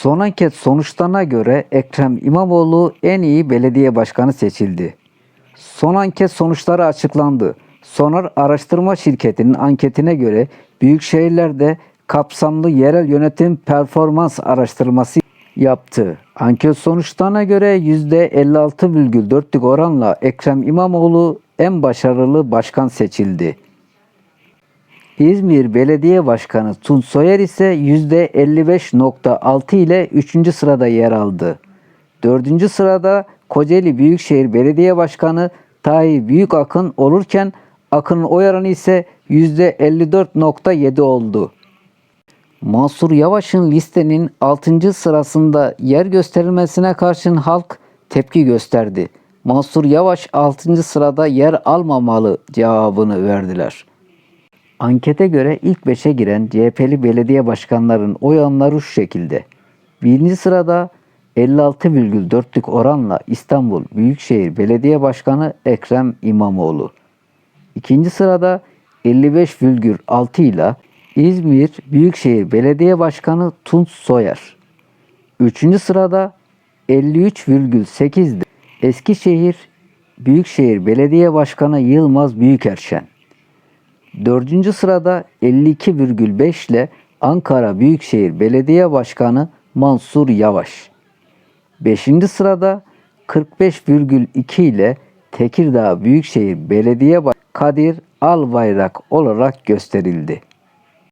Son anket sonuçlarına göre Ekrem İmamoğlu en iyi belediye başkanı seçildi. Son anket sonuçları açıklandı. Sonar Araştırma Şirketi'nin anketine göre büyük şehirlerde kapsamlı yerel yönetim performans araştırması yaptı. Anket sonuçlarına göre %56,4'lük oranla Ekrem İmamoğlu en başarılı başkan seçildi. İzmir Belediye Başkanı Tunç Soyer ise %55.6 ile 3. sırada yer aldı. 4. sırada Kocaeli Büyükşehir Belediye Başkanı Tahi Büyükakın olurken Akın'ın oy oranı ise %54.7 oldu. Mansur Yavaş'ın listenin 6. sırasında yer gösterilmesine karşın halk tepki gösterdi. Mansur Yavaş 6. sırada yer almamalı cevabını verdiler. Ankete göre ilk 5'e giren CHP'li belediye başkanlarının oy oranları şu şekilde. Birinci sırada 56,4'lük oranla İstanbul Büyükşehir Belediye Başkanı Ekrem İmamoğlu. İkinci sırada 55,6 ile İzmir Büyükşehir Belediye Başkanı Tunç Soyer. Üçüncü sırada 53,8'de Eskişehir Büyükşehir Belediye Başkanı Yılmaz Büyükerşen. Dördüncü sırada 52,5 ile Ankara Büyükşehir Belediye Başkanı Mansur Yavaş. Beşinci sırada 45,2 ile Tekirdağ Büyükşehir Belediye Başkanı Kadir Albayrak olarak gösterildi.